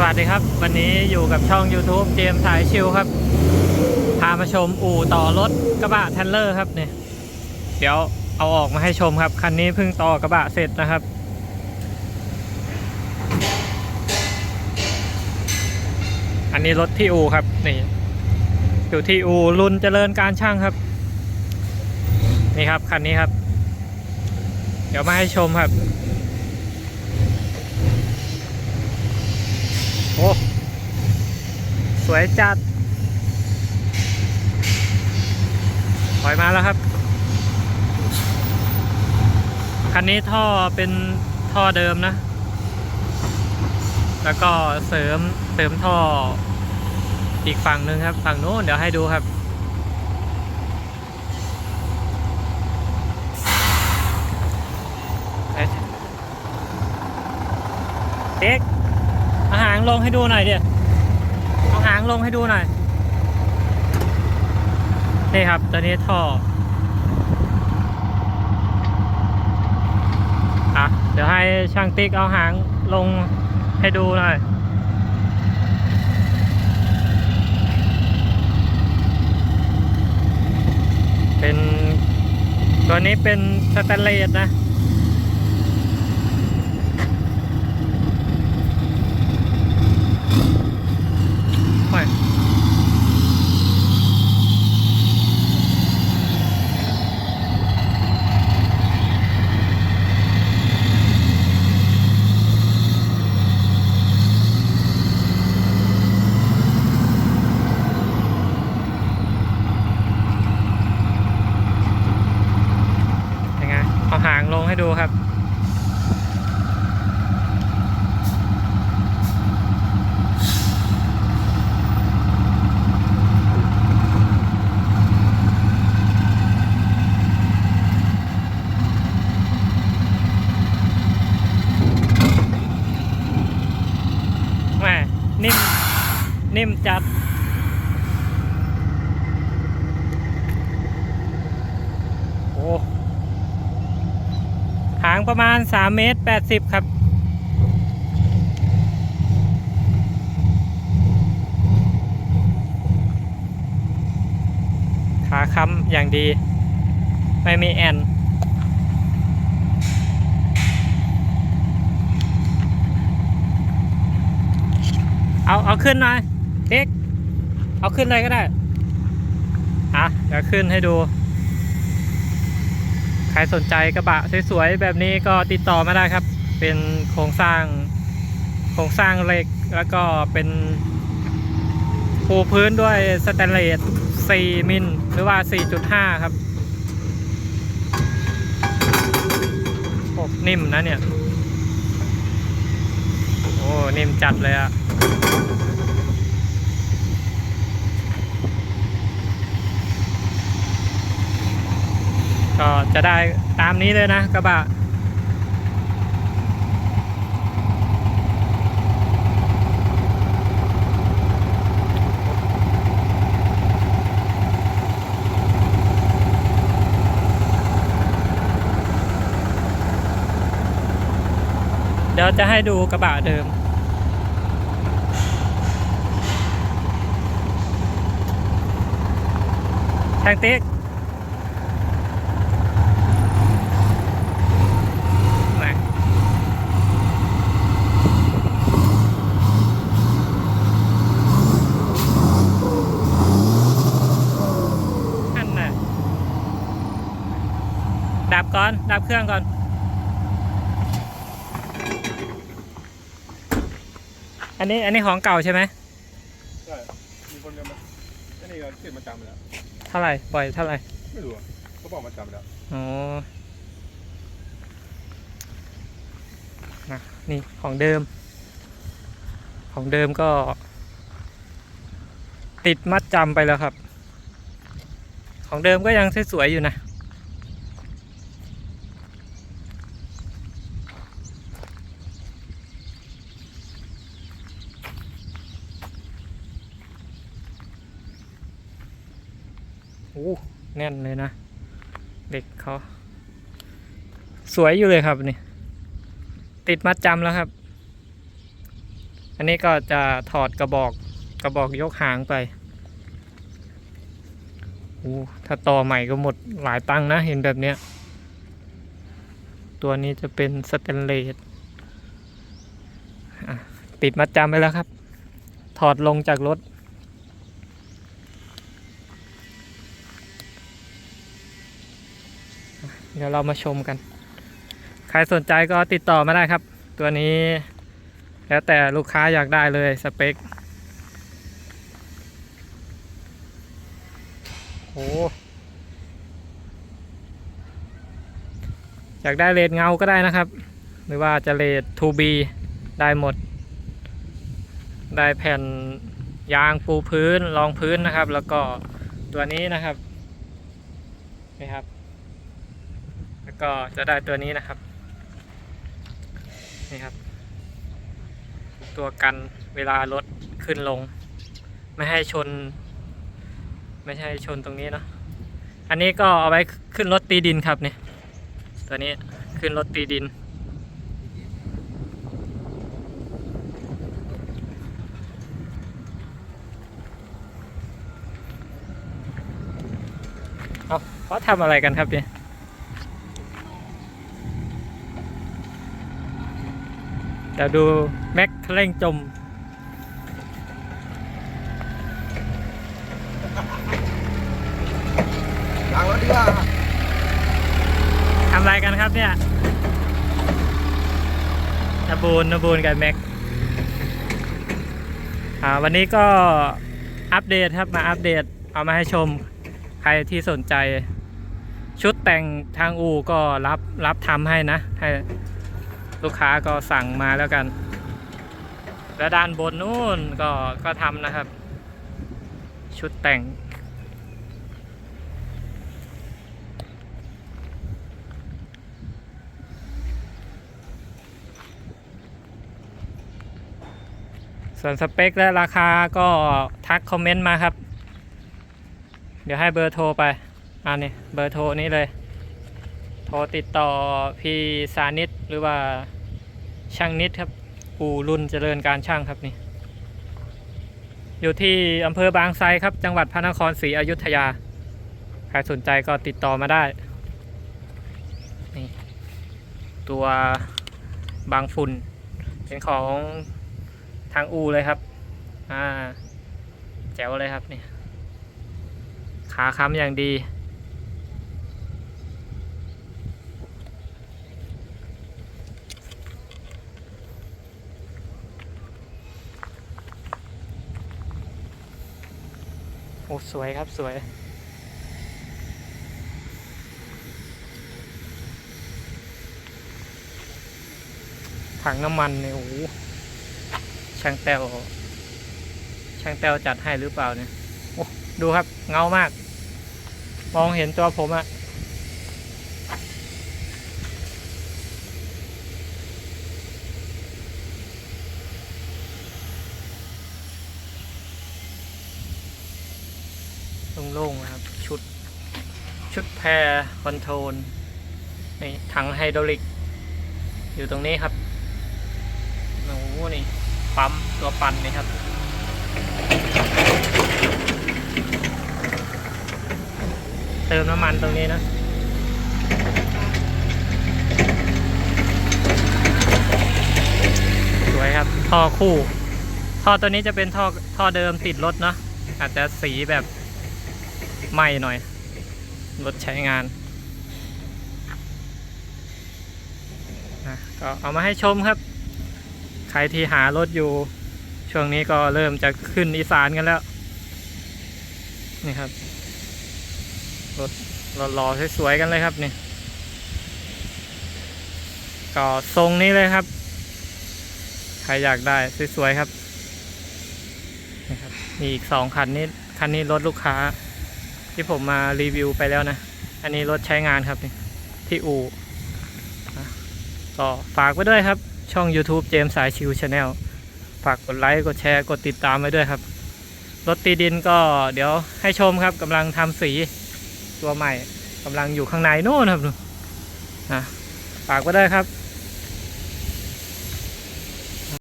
สวัสดีครับ วันนี้อยู่กับช่อง YouTube เจมส์สายชิวครับ พามาชมอู่ต่อรถกระบะแทนเลอร์ครับเนี่ยเดี๋ยวเอาออกมาให้ชมครับ คันนี้เพิ่งต่อกระบะเสร็จนะครับ อันนี้รถที่อู่ครับนี่อยู่ที่อู่รุ่นเจริญการช่างครับ นี่ครับคันนี้ครับ เดี๋ยวมาให้ชมครับ โอ้สวยจัดถอยมาแล้วครับ คันนี้ท่อเป็นท่อเดิมนะ แล้วก็เสริมเสริมท่ออีกฝั่งหนึ่งครับ ฝั่งโน้นเดี๋ยวให้ดูครับ เด็กางลงให้ดูหน่อยเดี๋ยวเอาหางลงให้ดูหน่อย นี่ครับตัวนี้ท่ออะเดี๋ยวให้ช่างติ๊กเอาหางลงให้ดูหน่อยเป็นตัวนี้เป็นสแตนเลสนะ โอ้ยยังไง เอาหาง ลงให้ดูครับแม่นิ่ม นิ่มจัด โอ้ หาง ประมาณ3เมตร80 ครับ ขาค้ำอย่างดี ไม่มีแอนเอาเอาขึ้นหน่อยเด็กเอาขึ้นเลยก็ได้อะเดี๋ยวขึ้นให้ดู รสนใจกระบะสวยๆแบบนี้ก็ติดต่อมาได้ครับ เป็นโครงสร้างโครงสร้างเหล็กแล้วก็เป็นปูพื้นด้วยสแตนเลส 4 มิลหรือว่า 4.5 ครับโอ้นิ่มนะเนี่ย โอ้ นิ่มจัดเลยอะ ก็จะได้ตามนี้เลยนะกระบะเดี๋ยวจะให้ดูกระบะเดิม แทงติ๊กมา อันน่ะ ดับก่อน ดับเครื่องก่อน อันนี้อันนี้ของเก่าใช่ไหมใช่ มีคนเดินมาอันนี้ก็ติดมาจำไปแล้ว เท่าไหร่ ปล่อยเท่าไหร่ ไม่รู้อะเขาบอกมาจำไปแล้ว อ๋อนะนี่ของเดิม ของเดิมก็ ติดมัดจำไปแล้วครับ ของเดิมก็ยังสวยๆอยู่นะ อ้แน่นเลยนะเด็กเขา สวยอยู่เลยครับนี่ ติดมัดจำแล้วครับ อันนี้ก็จะถอดกระบอกกระบอกยกหางไปโอ้ถ้าต่อใหม่ก็หมดหลายตังนะเห็นแบบเนี้ย ตัวนี้จะเป็นสแตนเลสติดมัดจำไปแล้วครับ ถอดลงจากรถ เดี๋ยวเรามาชมกัน ใครสนใจก็ติดต่อมาได้ครับ ตัวนี้แล้วแต่ลูกค้าอยากได้เลยสเปคโหอยากได้เลดเงาก็ได้นะครับ หรือว่าจะเลด 2B ได้หมด ได้แผ่นยางปูพื้นรองพื้นนะครับ แล้วก็ตัวนี้นะครับนี่ครับ ก็จะได้ตัวนี้นะครับ นี่ครับ ตัวกันเวลารถขึ้นลง ไม่ให้ชน ไม่ใช่ชนตรงนี้เนาะอันนี้ก็เอาไว้ขึ้นรถตีดินครับเนี่ยตัวนี้ขึ้นรถตีดิน เอาเขาทำอะไรกันครับเนี่ย เดี๋ยวดูแม็กเร่งจม ล้างรถดีกว่าทำอะไรกันครับเนี่ยนบูนนบูนกับแม็กอ่าวันนี้ก็อัปเดตครับมาอัปเดตเอามาให้ชมใครที่สนใจ ชุดแต่งทางอูก็รับรับทำให้นะให้ ลูกค้าก็สั่งมาแล้วกัน แล้วด้านบนนู่นก็ก็ทำนะครับ ชุดแต่ง ส่วนสเปคและราคาก็ทักคอมเมนต์มาครับ เดี๋ยวให้เบอร์โทรไปอันนี้เบอร์โทรนี้เลย โทรติดต่อพี่สานิต หรือว่าช่างนิดครับ อู่รุ่นเจริญการช่างครับนี่ อยู่ที่อำเภอบางไทรครับ จังหวัดพระนครศรีอยุธยา ใครสนใจก็ติดต่อมาได้นี่ตัวบางฝุ่น เป็นของทางอูเลยครับอ่าแจ๋วเลยครับเนี่ยขาค้ำอย่างดี สวยครับสวย ถังน้ำมันเนี่ยโอ้ช่างแต้วช่างแต้วจัดให้หรือเปล่าเนี่ยโอ้ดูครับเงามาก มองเห็นตัวผมอะ ล่งนะครับ ชุด ชุดแพรคอนโทรลนี่ถังไฮดรอลิก อยู่ตรงนี้ครับโอ้โหนี่ ปั๊ม ตัวปั่นนี่ครับ เติมน้ำมันตรงนี้นะสวยครับ ท่อคู่ ท่อตัวนี้จะเป็นท่อท่อเดิมติดรถเนาะอาจจะสีแบบ ไหม้หน่อย รถใช้งานนะก็เอามาให้ชมครับ ใครที่หารถอยู่ ช่วงนี้ก็เริ่มจะขึ้นอีสานกันแล้ว นี่ครับ รถหล่อๆสวยๆกันเลยครับนี่ก็ทรงนี้เลยครับ ใครอยากได้สวยๆครับนี่ครับมีอีกสองคันนี้คันนี้รถลูกค้า ที่ผมมารีวิวไปแล้วนะ อันนี้รถใช้งานครับที่อู่ก็ฝากไว้ด้วยครับ ช่อง YouTube เจมสายชิวชาแนลฝากกดไลค์กดแชร์กดติดตามไว้ด้วยครับ รถตีดินก็เดี๋ยวให้ชมครับกำลังทำสีตัวใหม่กำลังอยู่ข้างในนู่นครับนะฝากไว้ด้วยครับ